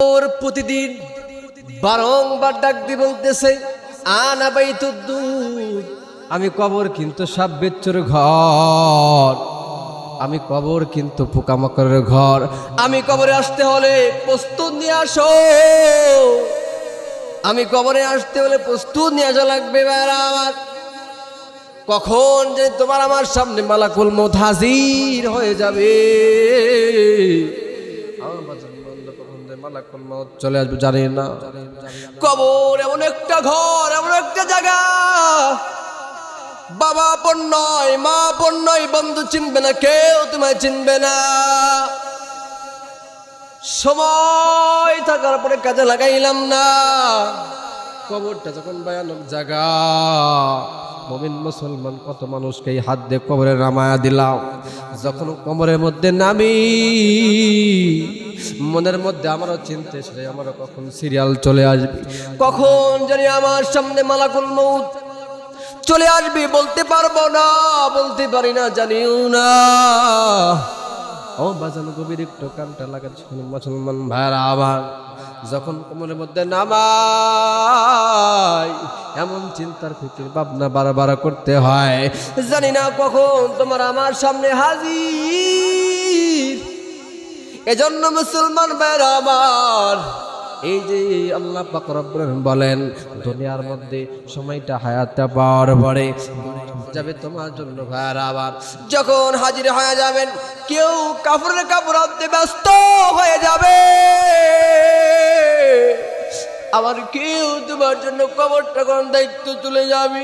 ওর প্রতিদিন বারংবার ডাক দিয়ে বলতেছে, আনা বাইতুদ্দুর। আমি কবর কিন্তু সাপ বেচ্চর ঘর। আমি কবর কিন্তু পোকামাকড়ের ঘর। আমি কবরে আসতে হলে প্রস্তুত নিয়ে আসো। আমি কবরে আসতে হলে প্রস্তুত নিয়ে আসা লাগবে আমার। কখন যে তোমার আমার সামনে মালাকুল মত হাজির হয়ে যাবে। চলে আসবে, জানি না। কবর এমন একটা ঘর, এমন একটা জায়গা। বাবা আপন নয়, মা আপন নয়, বন্ধু চিনবে না, কেউ তোমায় চিনবে না। সময় থাকার পরে কাজে লাগাইলাম না। কবরটা যখন ভয়ানক জায়গা মমিন মুসলমান, কত মানুষকে এই হাত দিয়ে কবরে নামায়া দিলাম। যখন কবরের মধ্যে নামি, মনের মধ্যে আমারও চিনতে ছিল আমারও কখন সিরিয়াল চলে আসবে। কখন জানি আমার সামনে মালাকুল মৌত চলে আসবি, বলতে পারব না, বলতে পারি না, জানিও না। ও বাজানো গভীর একটু কানটা লাগাচ্ছে মুসলমান ভাইরা আবার। যখন কোমরের মধ্যে নামাই, এমন চিন্তার ফিকির ভাবনা বারবার করতে হয়। জানি না কখন তোমার আমার সামনে হাজির। এজন্য মুসলমান ভাইরা আমার এই যে আল্লাহ পাক রব্বুল বলেন, দুনিয়ার মধ্যে সময়টা হায়াতটা পাওয়ার পরে যাবে তোমার জন্য ভাইয়ার আবার। যখন হাজির হয়ে যাবেন, কেউ কাপড়ের কাপড় আনতে ব্যস্ত হয়ে যাবে। আবার কেউ তোমার জন্য কবরটা কোন দায়িত্ব চলে যাবে।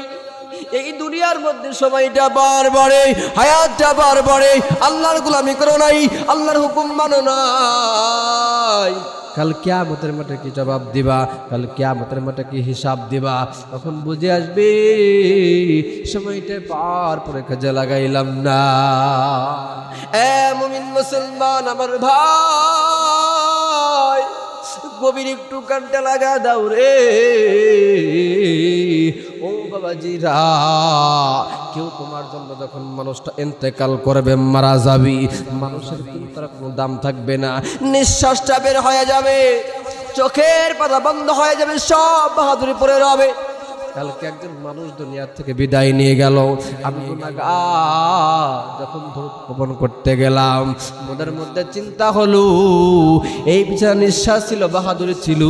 এই দুনিয়ার মধ্যে সময়টা বার বাড়ে, হায়াতটা বার বাড়ে। আল্লাহর গুলামি করো নাই, আল্লাহর হুকুম মানো নাই। কাল কেয়ামতের মাঠে কি জবাব দিবা? কাল কেয়ামতের মাঠে কি হিসাব দিবা? তখন বুঝে আসবে, সময়টা পার পরে কাজে লাগাইলাম না। এ মুমিন মুসলমান, আমার ভাই! গভীর একটু কানটা লাগা দাও রে। ও বাবাজিরা, কেউ তোমার জন্য যখন মানুষটা এতেকাল করবে, মারা যাবি, মানুষের কিন্তু তার কোনো দাম থাকবে না। নিঃশ্বাসটা বের হয়ে যাবে, চোখের পাতা বন্ধ হয়ে যাবে, সব বাহাদুরি পরে রবে। কালকে একজন মানুষ দুনিয়ার থেকে বিদায় নিয়ে গেল। আমি যখন ধূপন করতে গেলাম, মনের মধ্যে চিন্তা হলো, এই পিছনে নিঃশ্বাস ছিল, বাহাদুরি ছিল।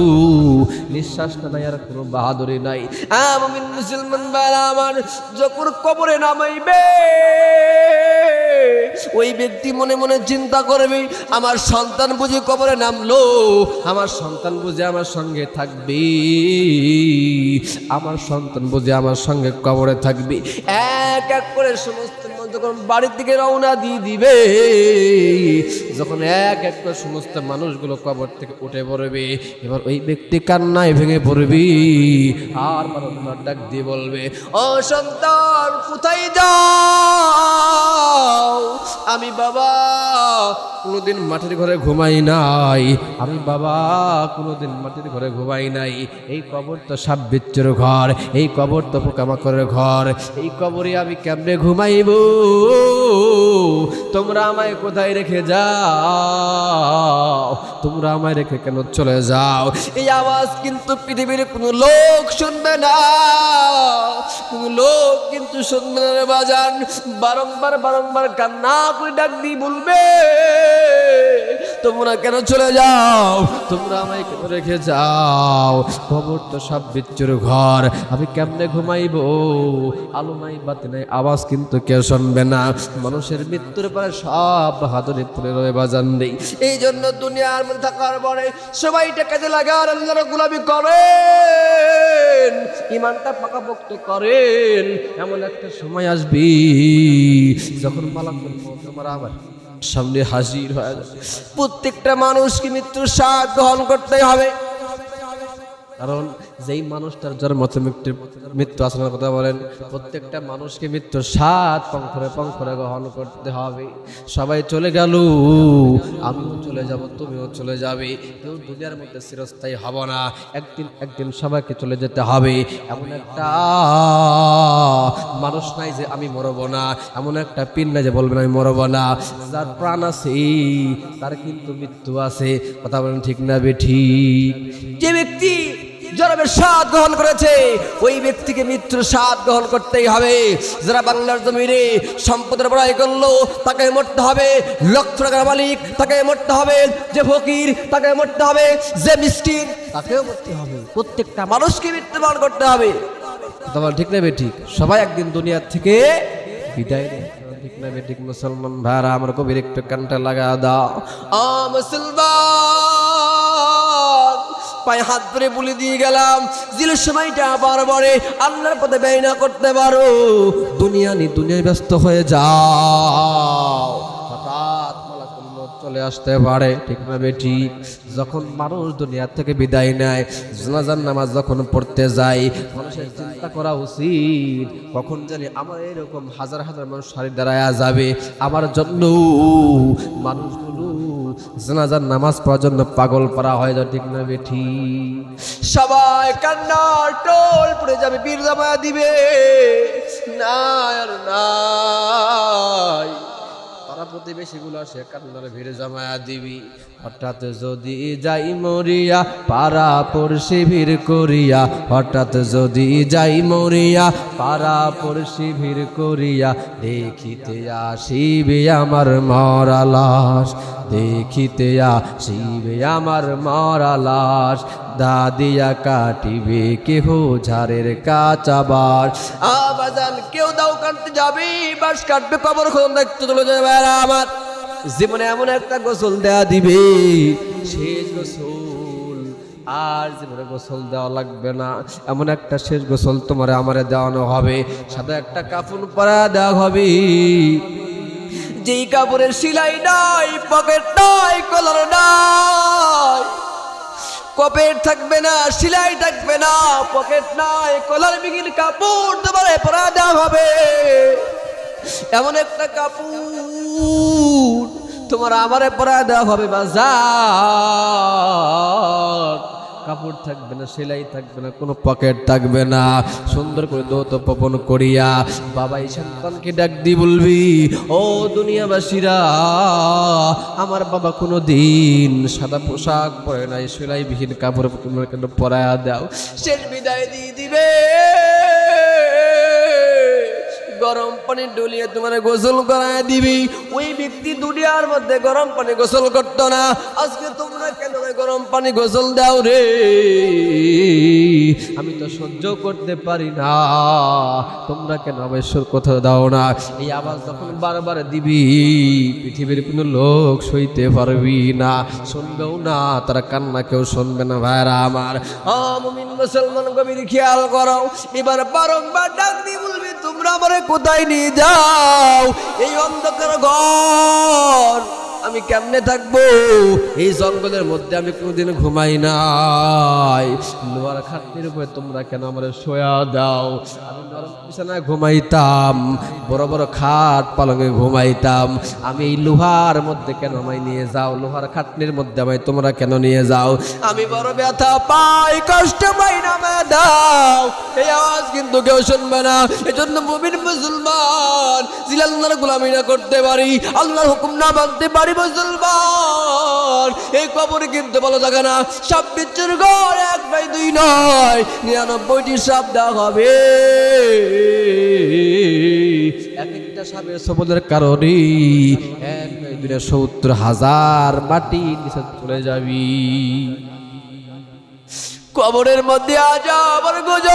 নিঃশ্বাসটা নাই আর কোনো বাহাদুরি নাই। আমিন মুসলমান ভাইরা আমার, যখন কবরে নামাইবে, ওই ব্যক্তি মনে মনে চিন্তা করবে, আমার সন্তান বুঝি কবরে নামলো, আমার সন্তান বুঝে আমার সঙ্গে থাকবে, আমার সন্তান বুঝে আমার সঙ্গে কবরে থাকবি। এক এক করে সমস্ত যখন বাড়ির দিকে রওনা দিয়ে দিবে, যখন এক এক করে সমস্ত মানুষগুলো কবর থেকে উঠে পড়বে, এবার ওই ব্যক্তি কান্নায় ভেঙে পড়বি, আর বারবার ডাক দিয়ে বলবে, ও সন্তান, কোথায় যাও? আমি বাবা কোনোদিন মাটির ঘরে ঘুমাই নাই। আমি বাবা কোনোদিন মাটির ঘরে ঘুমাই নাই। এই কবর তো সাপ বিচ্ছুর ঘর, এই কবর তো পোকামাকড়ের ঘর, এই কবরে আমি কেমনে ঘুমাইব? oh. তোমরা আমায় কোথায় রেখে যাও? তোমরা আমায় রেখে কেন চলে যাও? এই আওয়াজ কিন্তু পৃথিবীর কোনো লোক শুনবে না। কোনো লোক কিন্তু শুনবে না রে বাজান। বারংবার বারংবার কান্না করে ডাক দিয়ে বলবে, তোমরা কেন চলে যাও? তোমরা আমায় কেন রেখে যাও? খবর তো সব বিচ্ছুর ঘর। আমি কেমনে ঘুমাইবো? আলো নাই, বাতি নাই, আওয়াজ কিন্তু কেউ শুনবে না। মানুষের মৃত্যুর পরে সব বাহাদুরি পরে রয়ে বাজান নেই এই জন্য দুনিয়ার মধ্যে থাকার পরে সবাইটা কাজে লাগার গুলামি করেন ইমানটা পাকাপোক্ত করেন। এমন একটা সময় আসবি যখন মালাকুল তোমার আবার সামনে হাজির হয়ে যাবে। প্রত্যেকটা মানুষকে মৃত্যুর স্বাদ গ্রহণ করতে হবে। কারণ যেই মানুষটার জন্ম মৃত্যু মৃত্যু আসনের কথা বলেন, প্রত্যেকটা মানুষকে মৃত্যু সাত পঙ্খরে পঙ্খরে গ্রহণ করতে হবে। সবাই চলে গেল, আমিও চলে যাব, তুমিও চলে যাবে। কেউ দুনিয়ার মধ্যে চিরস্থায়ী হব না, একদিন একদিন সবাইকে চলে যেতে হবে। এমন একটা মানুষ নাই যে আমি মরব না, এমন একটা পিন নাই যে বলবেন আমি মরব না। যার প্রাণ আছে, তার কিন্তু মৃত্যু আছে। কথা বলেন ঠিক না বে ঠিক? যে ব্যক্তি জনমের স্বাদ গ্রহণ করেছে। ওই ব্যক্তিকে মৃত্যুর স্বাদ গ্রহণ করতেই হবে। যারা বাংলার জমিনে সম্পদের বড়াই করল, তাকে মরতে হবে। লক্ষ টাকার মালিক, তাকে মরতে হবে। যে ফকির, তাকে মরতে হবে। যে মিষ্টির তাকেও মরতে হবে। প্রত্যেকটা মানুষকে মৃত্যুবরণ করতে হবে। তোমার ঠিক নেবে ঠিক? সবাই একদিন দুনিয়ার থেকে বিদায় নেয়। ঠিক নেবে ঠিক? মুসলমান ভাইরা, আমার কবির একটু কানটা লাগা দাও। আ মুসলমান! পায়ে হাত ধরে বলে দিয়ে গেলাম জিলের সময়টা আবার বলে আল্লাহর পথে ব্যয় না করতে পারো। দুনিয়া নি দুনিয়ায় ব্যস্ত হয়ে যাও। হঠাৎ চলে আসতে পারে। ঠিক না বেটি? যখন মানুষ দুনিয়া থেকে বিদায় নেয় জানাজার নামাজ যখন পড়তে যায়, মানুষের চিন্তা করা উচিত, কখন জানি আমার এরকম হাজার হাজার মানুষ সারি দাঁড়ায় যাবে। আমার জন্য মানুষগুলো জানাজার নামাজ পড়ার জন্য পাগল পড়া হয় যা ঠিক না বেঠি? সবাই কান্নার টোল পড়ে যাবে বীর দিবে। না আর নাই। পাড়া প্রতিবেশীগুলো সে কান্নার ভিড়ে জমায়া দিবি। হঠাৎ যদি যাই মরিয়া, পাড়া পড়শি ভিড় করিয়া, হঠাৎ যদি যাই মরিয়া, পাড়া পড়শি ভিড় করিয়া, দেখিতে আসিবে আমার মরা লাশ দেখিতে আসিবে আমার মরা লাশ দাদিয়া কাটিবে, কেহ ঝাড়ের কাচাবার আবাজান, কেউ দাও কাটতে যাবে, বাস কাটবে, কবর খোঁজ দেখতে চলে যাবে আমার। জীবনে এমন একটা গোসল দেয়া দিবে, শেষ গোসল। আর জীবনে গোসল দেওয়া লাগবে না। এমন একটা শেষ গোসল তোমার আমারে দেওয়ানো হবে। সাথে একটা কাফুন পরা দেওয়া হবে। যেই কাপড়ের সিলাই নাই পকেট নাই কলার নাই। পকেট থাকবে না, সিলাই থাকবে না, পকেট নাই, কলার বিঘিন কাপড় তোমার পরা দেওয়া হবে। এমন একটা কাপড় তোমার আমারে পরা দেওয়া হবে, বাজার। কাপড় থাকবে না, সেলাই থাকবে না, কোনো পকেট থাকবে না। সুন্দর করে দৌত পপন করিয়া বাবা এই সন্তানকে ডাক দি বলবি, ও দুনিয়াবাসীরা, আমার বাবা কোনো দিন সাদা পোশাক পরে নাই, সেলাইবিহীন কাপড় পরায়া দাও শেষ বিদায় দিয়ে দিবে। গরম পানি ডলিয়ে তোমার গোসল করায় দিবি। ওই ব্যক্তি দুনিয়ার মধ্যে গরম পানি গোসল করতো না। আজকে তোমরা কেন গরম পানি গোসল দাও রে? আমি তো সহ্য করতে পারি না। তোমরা কেন অবশ্যর কোথাও দাও না? এই আওয়াজ যখন বারবার দিবি, পৃথিবীর কোনো লোক সইতে পারবি না। শুনবেও না, তারা কান্না কেউ শুনবে না, ভাইরা আমার। মুসলমান কবির খেয়াল করো। এবার বারংবার ডাক দিয়ে বলবি, তোমরা আমারে কোথায় নিয়ে যাও? এই অন্ধকার ঘর। আমি কেমনে থাকব? এই জঙ্গলের মধ্যে আমি কোনোদিন ঘুমাই নাই। লোয়ার খাটনির উপরে তোমরা কেন আমার শোয়া দাও? আমি বিছানায় ঘুমাইতাম, বড় বড় খাট পালঙে ঘুমাইতাম। আমি এই লোহার মধ্যে কেন আমায় নিয়ে যাও? লোহার খাটনির মধ্যে আমায় তোমরা কেন নিয়ে যাও? আমি বড় ব্যথা পাই, কষ্ট পাই না দাও এই আওয়াজ কিন্তু কেউ শুনবে না। এজন্য মুমিন মুসলমান জিলাল্লাহর গোলামি না করতে পারি, আল্লাহর হুকুম না মানতে পারি মুসলমান এই কবরে বলা যাবে না। ঘর, এক দুই নয়, নিরানব্বইটি সাপ দেওয়া হবে। এক একটা সত্তর হাজার মাটি চলে যাবি। কবরের মধ্যে আজ আবার গজ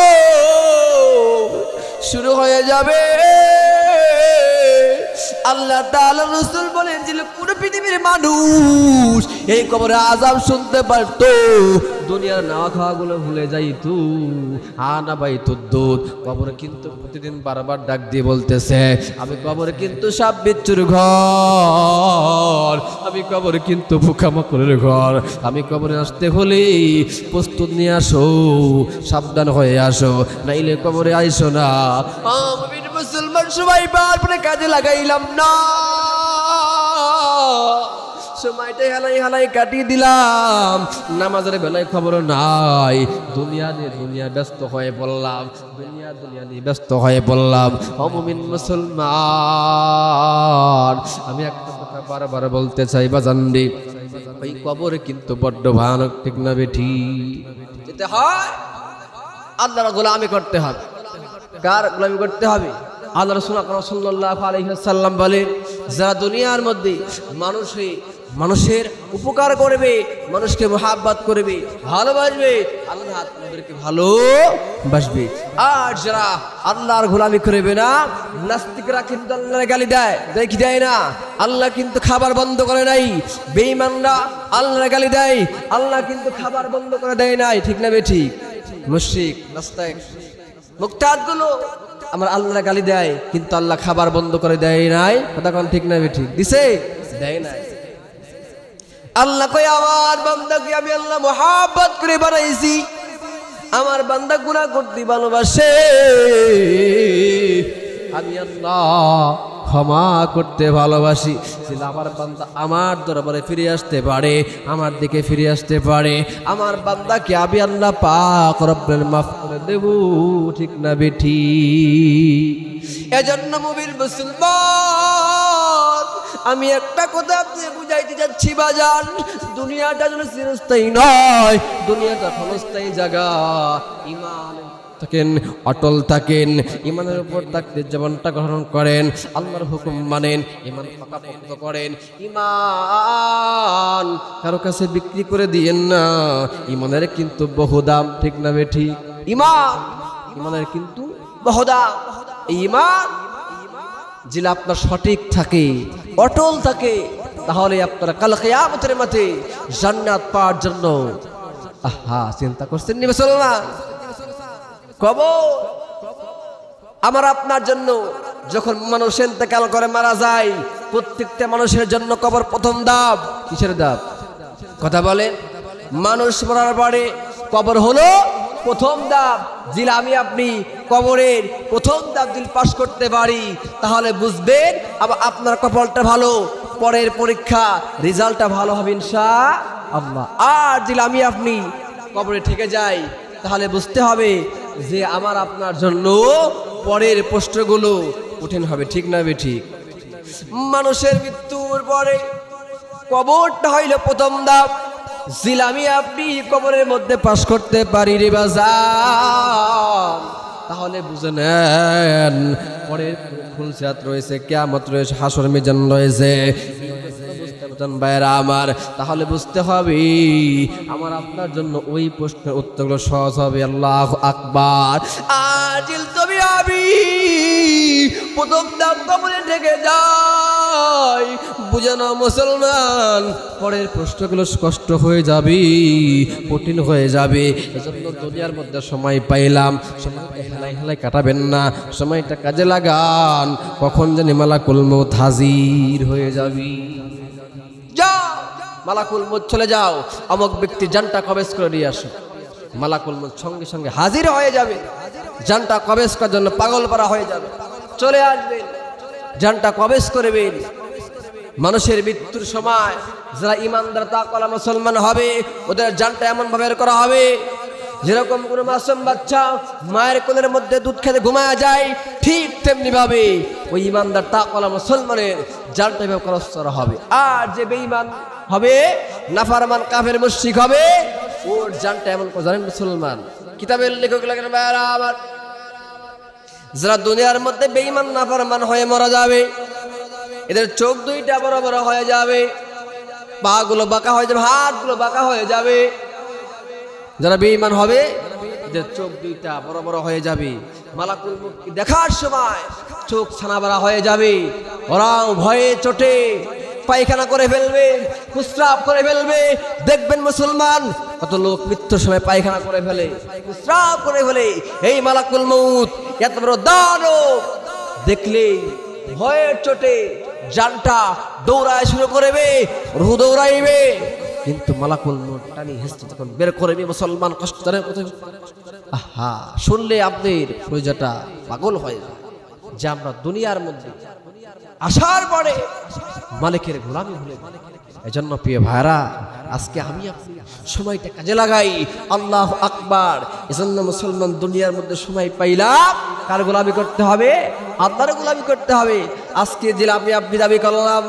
শুরু হয়ে যাবে। আল্লাহ তাআলা রসুল বলেন যে, পুরো পৃথিবীর মানুষ এই কবরে আজাব শুনতে পারতো। দুনিয়ার নাওয়া খাওয়াগুলো ভুলে যাইতো। আনা বাই দুধ কবরে কিন্তু প্রতিদিন বারবার ডাক দিয়ে বলতেছে, আমি কবরে কিন্তু সাপ বিচ্ছুর ঘর। আমি কবরে কিন্তু পোকামাকড়ের ঘর। আমি কবরে আসতে হলে প্রস্তুত নিয়ে আসো, সাবধান হয়ে আসো, নাইলে কবরে আইসো না। মুসলমান। সবাই বারপরে কাজে লাগাইলাম না। সময়টা হেলাই হেলাই কাটিয়ে দিলাম। নামাজের বেলায় খবর নাই। দুনিয়া নিয়ে দুনিয়া ব্যস্ত হয়ে পড়লাম। দুনিয়া দুনিয়া নিয়ে ব্যস্ত হয়ে পড়লাম। অমুমিন মুসলমান, আমি একটা কথা বারবার বলতে চাই বাজান্ডি ওই কবর কিন্তু বড্ড ভয়ানক, ঠিক না বেঠি? যেতে হয়, আল্লাহর গোলামি করতে হবে। কার গোলামি করতে হবে? আল্লাহ রসুল আকরাম বলেন, যারা দুনিয়ার মধ্যে মানুষে, মানুষের উপকার করবে, মানুষকে মোহাব্বত করবে, ভালোবাসবে আল্লাহ ভালোবাসবে। আর যারা আল্লাহর গোলামি করবে না, নাস্তিকরা কিন্তু আল্লাহর গালি দেয়, দেখি দেয় না। আল্লাহ কিন্তু খাবার বন্ধ করে নাই, বেঈমানরা আল্লাহর গালি দেয়, আল্লাহ কিন্তু খাবার বন্ধ করে দেয় নাই, ঠিক না বে ঠিক? মুশরিক, নাস্তিক মুক্তাদগুলো আমার আল্লাহ গালি দেয়, কিন্তু আল্লাহ খাবার বন্ধ করে দেয় নাই। কথা ঠিক না ঠিক? দিছে? দেয় নাই। আল্লাহ কই আমার বান্দাকে আমি আল্লাহ মহাব্বত করে বানাইছি। আমার বান্দা গুনাহ করতে ভালোবাসে। আমি ক্ষমা করতে ভালোবাসি। আমার বান্দা আমার দরবারে ফিরে আসতে পারে, আমার দিকে ফিরে আসতে পারে। আমার বান্দাকে আমি আল্লাহ পাক রব্বের মাফ করে দেব, ঠিক না বেঠি? এজন্য মুবির মুসলমান, আমি একটা কথা আপনি বুঝাইতে যাচ্ছি বাজান, দুনিয়াটা যেন চিরস্থায়ী নয়, দুনিয়াটা ক্ষণস্থায়ী জায়গা। ইমান থাকেন, অটল থাকেন, ইমানের উপর থাকতে জীবনটা গ্রহণ করেন, আল্লাহর হুকুম মানেন, ইমান পাকাপোক্ত করেন, ইমান কারও কাছে বিক্রি করে দিয়েন না, ইমানের কিন্তু বহু দাম, ঠিক না বে ঠিক? ইমান, ইমানের কিন্তু বহু দাম। ইমান যদি আপনার সঠিক থাকে, অটল থাকে, তাহলে আপনারা কাল কেয়ামতের মাঠে জান্নাত পাওয়ার জন্য, আহা, চিন্তা করছেন নি মুসলমান? কবর। আমার আপনার জন্য যখন মানুষ ইন্তেকাল করে মারা যায়, প্রত্যেকটা মানুষের জন্য কবর প্রথম দাব। কিসের দাব? কথা বলেন। মানুষ মরার পরে কবর হলো প্রথম দাব। জিল আমি আপনি কবরের প্রথম দাব দিল পাশ করতে পারি, তাহলে বুঝবেন আবার আপনার কপালটা ভালো, পরের পরীক্ষা, রেজাল্টটা ভালো হবে ইনশা আল্লাহ আর জিল আমি আপনি কবরে থেকে যাই, তাহলে বুঝতে হবে যে আমার আপনার জন্য পরের প্রশ্নগুলো কঠিন হবে, ঠিক না বে ঠিক? মানুষের মৃত্যুর পরে কবরটা হইল প্রথম ধাপ। জিলামি আপনি কবরের মধ্যে পাশ করতে পারি রে তাহলে বুঝে নেন, পরের ফুলসাত রয়েছে, কেয়ামত রয়েছে, হাসর মিজান রয়েছে। বুঝতেন ভাইরা আমার, তাহলে বুঝতে হবে, আমার আপনার জন্য ওই প্রশ্নের উত্তরগুলো সহজ হবে। আল্লাহ আকবার। আজিল তুমি আমি প্রথম দাম ঢেকে যাই বুঝানো মুসলমান, পরের প্রশ্নগুলো কষ্ট হয়ে যাবে, কঠিন হয়ে যাবে। এজন্য দুনিয়ার মধ্যে সময় পাইলাম সময়টা হেলাই হেলাই কাটাবেন না, সময়টা কাজে লাগান, কখন জানি মালাকুল মৌত হাজির হয়ে যাবি। যাও মালাকুল মত চলে যাও। অমক ব্যক্তি জানটা কবেজ করে নিয়ে আসো। মালাকুল মত সঙ্গে সঙ্গে হাজির হয়ে যাবে। জানটা কবেজ করার জন্য পাগল পারা হয়ে যাবে। চলে আসবেন। জানটা কবেজ করবেন। মানুষের মৃত্যুর সময় যারা ইমানদার তাকলা মুসলমান হবে, ওদের জানটা এমন ভাবে করা হবে যেরকম কোনো মাসুম বাচ্চা মায়ের কোলের মধ্যে দুধ খেতে ঘুমায়া যায়, ঠিক তেমনি ভাবে ওই ইমানদার তাকলা মুসলমানের এভাবে খরচ করা হবে। আর যে বেঈমান হবে, নাফারমান কাফের মুশরিক হবে, ওর জানটা এমন জানেন মুসলমান। কিতাবের লেখক লাগেন, ভাইয়ারা আমার, যারা দুনিয়ার মধ্যে বেঈমান, নাফারমান হয়ে মারা যাবে, এদের চোখ দুইটা বড় বড় হয়ে যাবে, পা গুলো বাঁকা হয়ে যাবে হাতগুলো বাঁকা হয়ে যাবে যারা বেঈমান হবে, এদের চোখ দুইটা বড় বড় হয়ে যাবে। মালাকুল মুক্তি দেখার সময় চোখ ছানা বড়া হয়ে যাবে। ওরাও ভয়ে চোটে পায়খানা করে ফেলবে প্রস্রাব করে ফেলবে। দেখবেন মুসলমান, কত লোক মৃত্যুর সময় পায়খানা করে ফেলে প্রস্রাব করে ফেলে। এই মালাকুল মৌত এত বড় দানব। দেখলে ভয়ের চোটে, জানটা দৌড়ায় শুরু করবে, রুহু দৌড়াইবে। কিন্তু মালাকুল মৌত টানি হেসতে যখন বের করবে মুসলমান কষ্ট জানে আহা, শুনলে আপনার প্রয়োজনটা পাগল হয়ে যায় যে আমরা দুনিয়ার মধ্যে আসার পরে মালিকের গোলামি ভুলে এজন্য প্রিয় ভাইরা আজকে আমি সময়টা কাজে লাগাই। আল্লাহ আকবার। এজন্য মুসলমান দুনিয়ার মধ্যে সময় পাইলাম। কার গোলামি করতে হবে? আপনার গোলামি করতে হবে। আজকে যে আমি আপনি দাবি করলাম।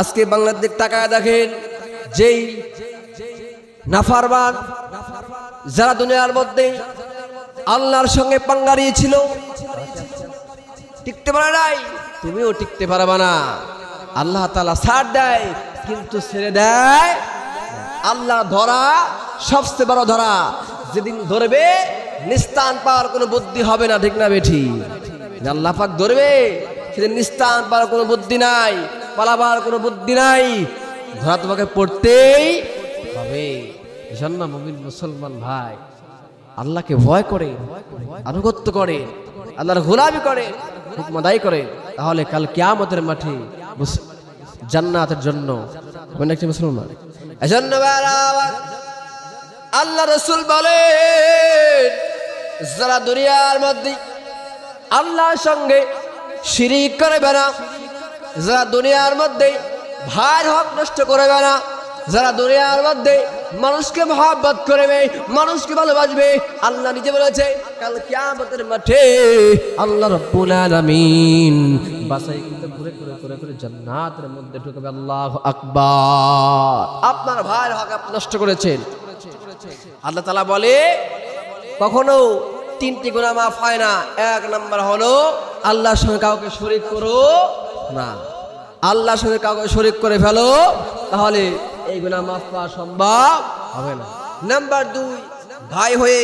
আজকে বাংলাদেশ টাকায় দেখেন। যেই নাফারবান যারা দুনিয়ার মধ্যে আল্লাহর সঙ্গে পাঙ্গারিয়ে ছিল, টিকতে পারে নাই, তুমিও টিকতে পারবে না। আল্লাহ তালা ছাড় দেয়, কিন্তু ছেড়ে দেয় আল্লাহ ধরা সবচেয়ে বড় ধরা। যেদিন ধরবে, নিস্তান পাওয়ার কোনো বুদ্ধি হবে না, ঠিক না বেঠি? আল্লাহ পাক ধরবে, সেদিন নিস্তান পাওয়ার কোনো বুদ্ধি নাই, পালাবার কোনো বুদ্ধি নাই। ধরা তোমাকে পড়তেই হবে। জন্য মুমিন মুসলমান ভাই, আল্লাহকে ভয় করে, আনুগত্য করে, আল্লাহর গোলামি করে, হুকম আদায় করে, তাহলে কাল কিয়ামতের মাঠে জান্নাতের জন্য একটি মুসলমান? এজন্য আল্লাহ রসুল বলেন, যারা দুনিয়ার মধ্যে আল্লাহর সঙ্গে শিরিক করে না যারা দুনিয়ার মধ্যে ভাইয়ের হক নষ্ট করবে না। যারা দুনিয়ার মধ্যে মানুষকে মহাব্বত করবে, মানুষকে ভালোবাসবে, আল্লাহ নিজে বলেছে, কাল কিয়ামতের মাঠে আল্লাহ রব্বুল আলামিন বাসাই কিন্তু ঘুরে ঘুরে ঘুরে ঘুরে জান্নাতের মধ্যে ঢুকবে। আল্লাহ আকবার। আপনার ভাইয়ের হক আপনি নষ্ট করেছেন। আল্লাহ তালা বলে, কখনো তিনটি গুণা মাফ হয় না। এক নাম্বার হলো, আল্লাহর সঙ্গে কাউকে শরিক করো না। আল্লাহর সঙ্গে কাউকে শরিক করে ফেলো, তাহলে এই গুণা মাফ পাওয়া সম্ভব হবে না। নাম্বার দুই, ভাই হয়ে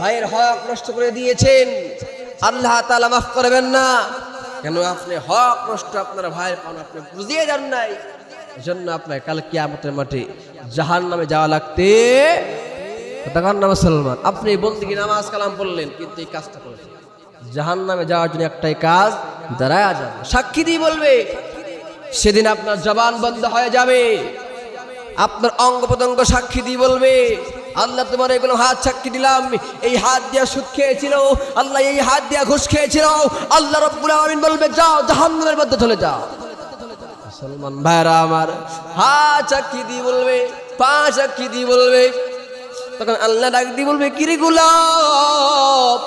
ভাইয়ের হক নষ্ট করে দিয়েছেন। আল্লাহ তালা মাফ করবেন না। কেন আপনি হক নষ্ট আপনার ভাইয়ের পান আপনি বুঝিয়ে যান নাই। জন্য আপনার কাল কিয়ামতের মাঠে জাহান নামে যাওয়া লাগতে তখন নাম মুসলমান, আপনি বন্দিকে নামাজ কালাম পড়লেন, কিন্তু এই কাজটা করেছেন। জাহান নামে যাওয়ার জন্য একটাই কাজ, দাঁড়ায় যাবে সাক্ষী দিয়ে বলবে সেদিন আপনার জবান বন্ধ হয়ে যাবে। আপনার অঙ্গ প্রত্যঙ্গ সাক্ষী দিয়ে বলবে, আল্লাহ, তোমার এগুলো হাত সাক্ষী দিলাম। এই হাত দিয়া সুদ খেয়েছিল, আল্লাহ, এই হাত দিয়া ঘুষ খেয়েছিল। আল্লাহ রব্বুল আলামিন বলবে, যাও, জাহান্নামের মধ্যে চলে যাও। মুসলমান ভাইরা আমার, হাত সাক্ষী দিয়ে বলবে, পা সাক্ষী দিয়ে বলবে। তখন আল্লাহ ডাক দিয়ে বলবে কিরে গুলাম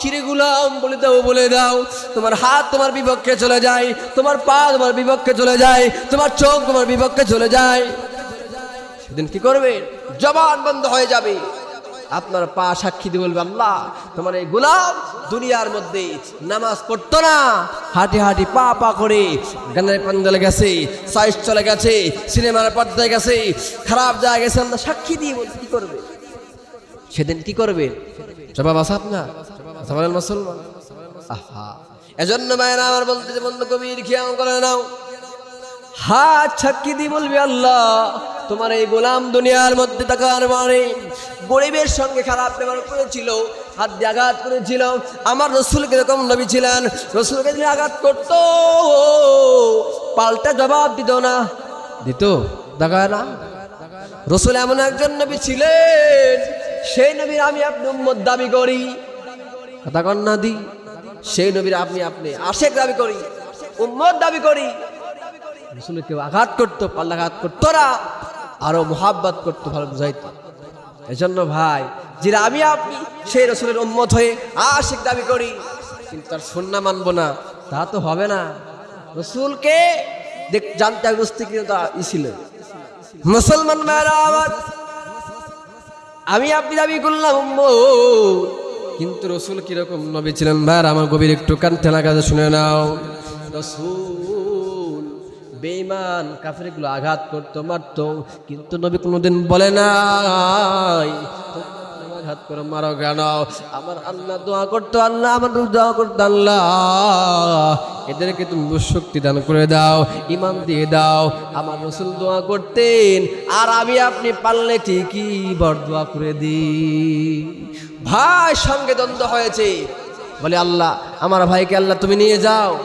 কিরে গুলাম, বলে দাও বলে দাও। তোমার হাত তোমার বিপক্ষে চলে যায়, তোমার পা তোমার বিপক্ষে চলে যায়, তোমার চোখ তোমার বিপক্ষে চলে যায়। সেদিন কি করবে? জবান বন্ধ হয়ে যাবে। আপনার পা সাক্ষী দিয়ে বলবে, আল্লাহ, তোমার এই গোলাম দুনিয়ার মধ্যে নামাজ পড়তো না। হাঁটি হাঁটি পা পা করে গানের প্যান্ডেলে গেছে, সাইজ চলে গেছে, সিনেমার পর্দায় গেছে, খারাপ জায়গায় গেছে, আল্লাহ সাক্ষী দিয়ে বলছে, কি করবে? সেদিন কি করবে? জবাব আছে আপনার? জবাব মুসলমান। আহা। এজন্য মায়েরা আমার বলতে যে, বন্ধু, কবির খেয়াল করে নাও। হাত ছাক্কি দিয়ে বলবি, আল্লাহ, তোমার এই গোলাম দুনিয়ার মধ্যে থাকার মানে গরিবের সঙ্গে খারাপ ব্যবহার করেছিল, হাত দিয়ে আঘাত করেছিল। আমার রসুল কীরকম নবী ছিলেন? রসুলকে যদি আঘাত করতো, পাল্টা জবাব দিত না। দিত? দেখা না। রসুল এমন একজন নবী ছিলেন, সেই নবীর আমি আপনি দাবি করি। কথা না দি, সেই নবীর আপনি আপনি আশেক দাবি করি, উম্মত দাবি করি। রসুল কেউ আঘাত করতো পাল্লাঘাত করতো না আরও মোহাব্বত করতো, ভালো বুঝাইতো। এজন্য ভাই যেটা আমি, আপনি, সেই রসুলের উম্মত হয়ে আশিক দাবি করি। কিন্তু তার সন্না মানবো না, তা তো হবে না। রসুলকে দেখ, জানতে হবে বুঝতে কিন্তু ই ছিল। মুসলমান ভাইরা আমার, আমি আপনি দাবি করলাম, উম্মত। কিন্তু রসুল কীরকম নবী ছিলেন? ভার আমার গভীর একটু কান ঠেলা কাজে শুনে নাও। রসুল বেইমান কাফেরগুলো আঘাত করতো, মারতো, কিন্তু নবী কোনোদিন বলে নাই। আঘাত করে মারো কেন? আমার আল্লাহ দোয়া করতো, আল্লাহ আমার দোয়া করতো, আল্লাহ। এদেরকে তুমি শক্তি দান করে দাও, ইমান দিয়ে দাও। আমার রসুল দোয়া করতেন, আর আমি আপনি পারলে ঠিকই বর দোয়া করে দিই। ভাই, সঙ্গে দ্বন্দ্ব হয়েছে। বলে, আল্লাহ, আমার ভাইকে আল্লাহ তুমি নিয়ে যাও।